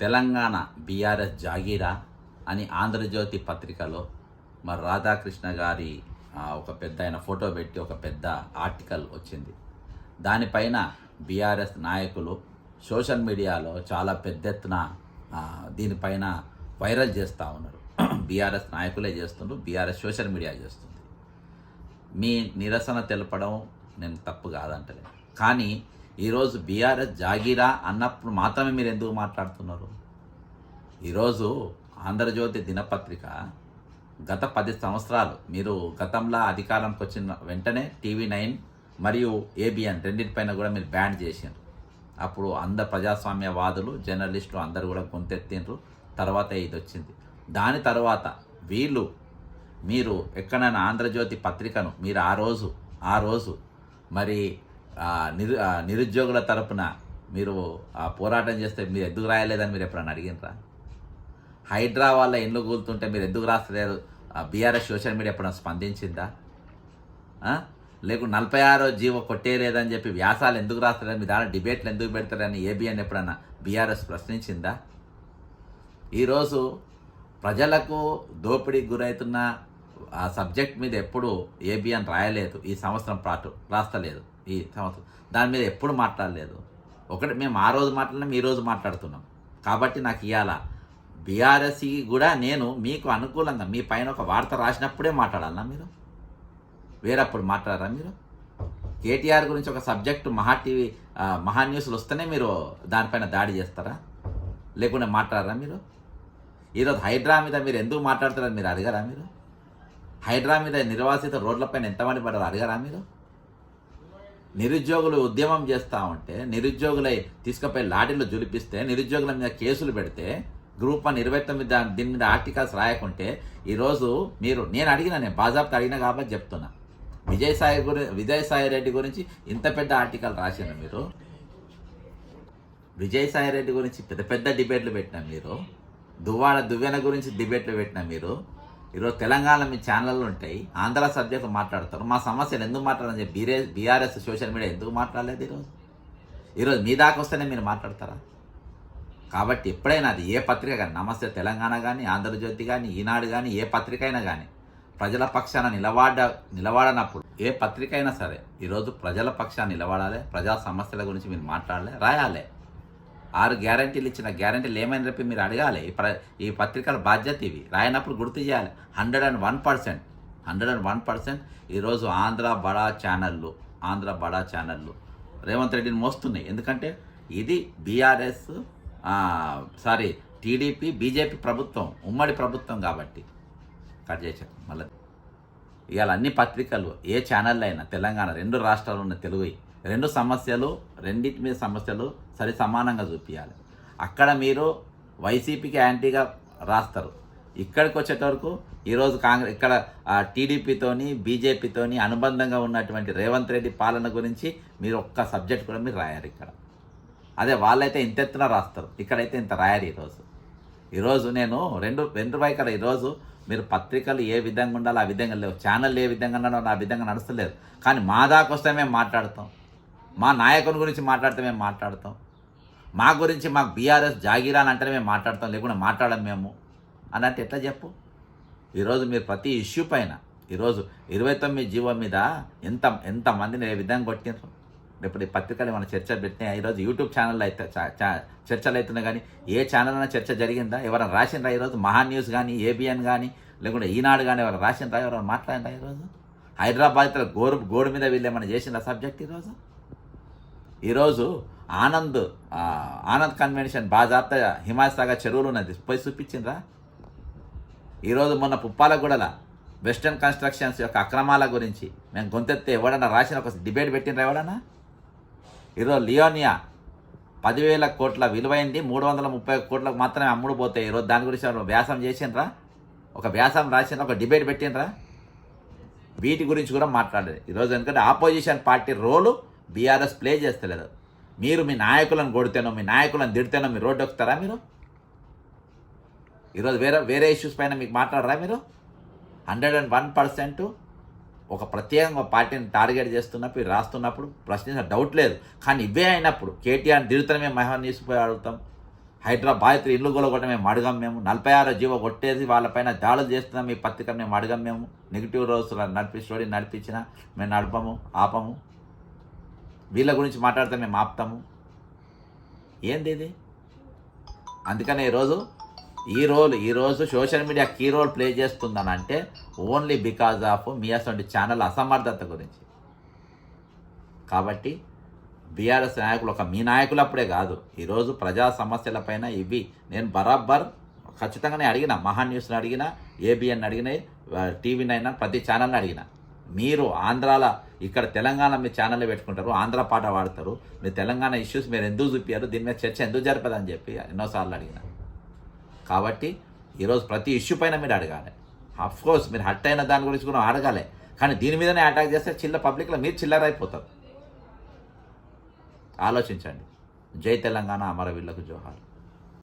Telangana BRS జాగీరా అని ఆంధ్రజ్యోతి పత్రికలో మరి రాధాకృష్ణ గారి ఒక పెద్ద ఆయన ఫోటో పెట్టి ఒక పెద్ద ఆర్టికల్ వచ్చింది. దానిపైన బీఆర్ఎస్ నాయకులు సోషల్ మీడియాలో చాలా పెద్ద ఎత్తున దీనిపైన వైరల్ చేస్తూ ఉన్నారు. బీఆర్ఎస్ నాయకులే చేస్తుండ్రు బీఆర్ఎస్ సోషల్ మీడియా చేస్తుంది. మీ నిరసన తెలపడం నేను తప్పు కాదంటలే కానీ ఈరోజు బీఆర్ఎస్ జాగీరా అన్నప్పుడు మాత్రమే మీరు ఎందుకు మాట్లాడుతున్నారు? ఈరోజు ఆంధ్రజ్యోతి దినపత్రిక గత పది సంవత్సరాలు మీరు గతంలో అధికారంకి వచ్చిన వెంటనే టీవీ నైన్ మరియు ఏబిఎన్ రెండింటిపైన కూడా మీరు బ్యాన్ చేసిండ్రు. అప్పుడు అందరు ప్రజాస్వామ్యవాదులు జర్నలిస్టులు అందరు కూడా గొంతెత్తిండ్రు. తర్వాత ఇది వచ్చింది దాని తర్వాత వీళ్ళు మీరు ఎక్కడైనా ఆంధ్రజ్యోతి పత్రికను మీరు ఆ రోజు ఆ రోజు మరి నిరు నిరుద్యోగుల తరపున మీరు ఆ పోరాటం చేస్తే మీరు ఎందుకు రాయలేదని మీరు ఎప్పుడైనా అడిగినరా? హైడ్రా వాళ్ళ ఇండ్లు కూలుతుంటే మీరు ఎందుకు రాస్తలేరు? బీఆర్ఎస్ సోషల్ మీడియా ఎప్పుడైనా స్పందించిందా? లేకుంటే నలభై ఆరో జీవో కొట్టేయలేదని చెప్పి వ్యాసాలు ఎందుకు రాస్తారని మీ దాని డిబేట్లు ఎందుకు పెడతారని ఏబిఎన్ ఎప్పుడన్నా బీఆర్ఎస్ ప్రశ్నించిందా? ఈరోజు ప్రజలకు దోపిడీకి గురవుతున్న ఆ సబ్జెక్ట్ మీద ఎప్పుడు ఏబిఎన్ రాయలేదు. ఈ సంవత్సరం పాటు రాస్తలేదు. ఈ సంవత్సరం దాని మీద ఎప్పుడు మాట్లాడలేదు. ఒకటి మేము ఆ రోజు మాట్లాడినాం ఈ రోజు మాట్లాడుతున్నాం. కాబట్టి నాకు ఇవాళ బీఆర్ఎస్కి కూడా నేను మీకు అనుకూలంగా మీ పైన ఒక వార్త రాసినప్పుడే మాట్లాడాలన్నా మీరు? వేరప్పుడు మాట్లాడరా మీరు? కేటీఆర్ గురించి ఒక సబ్జెక్టు మహా టీవీ మహా న్యూస్లు వస్తేనే మీరు దానిపైన దాడి చేస్తారా? లేకుంటే మాట్లాడరా మీరు? ఈరోజు హైడ్రా మీద మీరు ఎందుకు మాట్లాడతారని మీరు అడగరా మీరు? హైడ్రా మీద నిర్వాసిత రోడ్లపైన ఎంతమంది పడారు అడగరా మీరు? నిరుద్యోగులు ఉద్యమం చేస్తూ ఉంటే నిరుద్యోగులై తీసుకుపోయి లాఠీలు జులిపిస్తే నిరుద్యోగుల మీద కేసులు పెడితే గ్రూప్ వన్ ఇరవై తొమ్మిది దాని దీని మీద ఆర్టికల్స్ రాయకుంటే ఈరోజు మీరు నేను అడిగిన నేను బాజాబ్తో అడిగిన కాబట్టి చెప్తున్నా. విజయసాయి గురి విజయసాయి రెడ్డి గురించి ఇంత పెద్ద ఆర్టికల్ రాసిన మీరు. విజయసాయి రెడ్డి గురించి పెద్ద పెద్ద డిబేట్లు పెట్టిన మీరు. దువ్వాడ దువ్వెన గురించి డిబేట్లు పెట్టిన మీరు. ఈరోజు తెలంగాణ మీ ఛానళ్ళు ఉంటాయి. ఆంధ్ర సబ్జెక్టులు మాట్లాడతారు. మా సమస్యలు ఎందుకు మాట్లాడని చెప్పి బీరే బీఆర్ఎస్ సోషల్ మీడియా ఎందుకు మాట్లాడలేదు ఈరోజు? ఈరోజు మీ దాకా వస్తేనే మీరు మాట్లాడతారా? కాబట్టి ఎప్పుడైనా అది ఏ పత్రిక కానీ నమస్తే తెలంగాణ కానీ ఆంధ్రజ్యోతి కానీ ఈనాడు కానీ ఏ పత్రిక అయినా కానీ ప్రజల పక్షాన నిలబడ నిలబడనప్పుడు ఏ పత్రిక అయినా సరే ఈరోజు ప్రజల పక్షాన నిలబడాలి. ప్రజా సమస్యల గురించి మీరు మాట్లాడాలి రాయాలి. ఆరు గ్యారంటీలు ఇచ్చిన గ్యారంటీలు ఏమైనా చెప్పి మీరు అడగాలి. ఈ ప్ర ఈ పత్రికల బాధ్యత ఇవి. రాయనప్పుడు గుర్తు చేయాలి. Hundred and one percent. Hundred and one percent ఈరోజు ఆంధ్ర బడా ఛానళ్ళు ఆంధ్ర బడా ఛానళ్ళు రేవంత్ రెడ్డిని మోస్తున్నాయి. ఎందుకంటే ఇది బీఆర్ఎస్ సారీ టీడీపీ బీజేపీ ప్రభుత్వం ఉమ్మడి ప్రభుత్వం కాబట్టి. కట్ చేశారు. మళ్ళీ ఇవాళ అన్ని పత్రికలు ఏ ఛానల్లో అయినా తెలంగాణ రెండు రాష్ట్రాలు ఉన్న తెలుగు రెండు సమస్యలు రెండింటి మీద సమస్యలు సరి సమానంగా చూపించాలి అక్కడ మీరు వైసీపీకి యాంటీగా రాస్తారు. ఇక్కడికి వచ్చేటవరకు ఈరోజు కాంగ్రెస్ ఇక్కడ టీడీపీతోని బీజేపీతోని అనుబంధంగా ఉన్నటువంటి రేవంత్ రెడ్డి పాలన గురించి మీరు ఒక్క సబ్జెక్ట్ కూడా మీరు రాయారు ఇక్కడ. అదే వాళ్ళైతే ఇంత ఎత్తున రాస్తారు. ఇక్కడైతే ఇంత రాయారు ఈరోజు. ఈరోజు నేను రెండు రెండు వైఖరి. ఈరోజు మీరు పత్రికలు ఏ విధంగా ఉండాలో ఆ విధంగా లేవు. ఛానల్ ఏ విధంగా ఉండాలో ఆ విధంగా నడుస్తలేదు. కానీ మా దాకా వస్తే మేము మాట్లాడతాం. మా నాయకుని గురించి మాట్లాడితే మేము మాట్లాడతాం. మా గురించి మాకు బీఆర్ఎస్ జాగీరా అని అంటేనే మేము మాట్లాడతాం లేకుండా మాట్లాడం మేము. అని అంటే ఎట్లా చెప్పు? ఈరోజు మీరు ప్రతి ఇష్యూ పైన ఈరోజు ఇరవై తొమ్మిది జీవో మీద ఎంత ఎంతమందిని ఏ విధంగా కొట్టినారు ఇప్పుడు ఈ పత్రికలు ఏమైనా చర్చ పెట్టినా ఈరోజు యూట్యూబ్ ఛానల్లో అయితే చా- చా- చర్చలు అవుతున్నాయి కానీ ఏ ఛానల్ అయినా చర్చ జరిగిందా? ఎవరైనా రాసిండ్రా ఈరోజు మహా న్యూస్ కానీ ఏబిఎన్ కానీ లేకుంటే ఈనాడు కానీ ఎవరైనా రాసిండ్రా? ఎవరైనా మాట్లాడినరా ఈరోజు? హైదరాబాద్ గోరు గోడు మీద వీళ్ళు ఏమైనా చేసిండ్రా సబ్జెక్ట్ ఈరోజు? ఈరోజు ఆనంద్ ఆనంద్ కన్వెన్షన్ బాజాప్త హిమాయత్ సాగర్ చెరువులు ఉన్నది. పోయి చూపించిండ్రా? ఈరోజు మొన్న పుప్పాలగూడల వెస్టర్న్ కన్స్ట్రక్షన్స్ యొక్క అక్రమాల గురించి మేము గొంతెత్తే ఎవడన్నా రాసిన ఒక డిబేట్ పెట్టినరా ఎవడన్నా? ఈరోజు లియోనియా పదివేల కోట్ల విలువైంది మూడు వందల ముప్పై కోట్లకు మాత్రమే అమ్ముడు పోతాయి ఈరోజు దాని గురించి వ్యాసం చేసిండ్రా? ఒక వ్యాసం రాసిన ఒక డిబేట్ పెట్టినరా వీటి గురించి కూడా మాట్లాడలేదు. ఈరోజు ఎందుకంటే opposition party role BRS play చేస్తలేదు. మీరు మీ నాయకులను కొడితేనో మీ నాయకులను తిడితేనో మీరు రోడ్డు ఎక్కుతారా మీరు? ఈరోజు వేరే వేరే ఇష్యూస్ పైన మీకు మాట్లాడరా మీరు? హండ్రెడ్ అండ్ వన్ పర్సెంట్ ఒక ప్రత్యేకంగా పార్టీని టార్గెట్ చేస్తున్నప్పుడు రాస్తున్నప్పుడు ప్రశ్నించిన డౌట్ లేదు. కానీ ఇవే అయినప్పుడు కేటీఆర్ దిడుతనే మేము మహా అడుగుతాం. హైదరాబాద్ ఇల్లు గొలగొట్టడం మేము అడగం మేము. నలభై ఆరో జీవో కొట్టేసి వాళ్ళపైన దాడులు చేస్తున్నాం మీ పత్రిక మేము అడగం మేము. నెగిటివ్ రోజులు నడిపి స్టోరీ నడిపించిన మేము నడపము ఆపము. వీళ్ళ గురించి మాట్లాడితే మేము ఆపుతాము. ఏంది ఇది? అందుకనే ఈరోజు ఈ రోల్ ఈరోజు social media key role play చేస్తుందని అంటే ఓన్లీ బికాజ్ ఆఫ్ మీ అసలు ఛానల్ అసమర్థత గురించి. కాబట్టి బీఆర్ఎస్ నాయకులు ఒక మీ నాయకులప్పుడే కాదు ఈరోజు ప్రజా సమస్యలపైన ఇవి నేను బరాబర్ ఖచ్చితంగానే అడిగిన మహా న్యూస్ని అడిగిన ఏబిఎన్ అడిగిన టీవీ నైనా ప్రతి ఛానల్ని అడిగిన. మీరు ఆంధ్రాల ఇక్కడ తెలంగాణ మీ ఛానల్ పెట్టుకుంటారు ఆంధ్ర పాట పాడతారు మీ తెలంగాణ ఇష్యూస్ మీరు ఎందుకు చూపించారు దీని మీద చర్చ ఎందుకు జరపదని చెప్పి ఎన్నోసార్లు అడిగిన. కాబట్టి ఈరోజు ప్రతి ఇష్యూ పైన మీరు అడగాలి. కోర్స్ మీరు హట్ అయిన దాని గురించి కూడా అడగాలి. కానీ దీని మీదనే అటాక్ చేస్తే చిల్ల పబ్లిక్లో మీరు చిల్లరైపోతారు ఆలోచించండి. జై తెలంగాణ అమరవీళ్ళకు జోహార్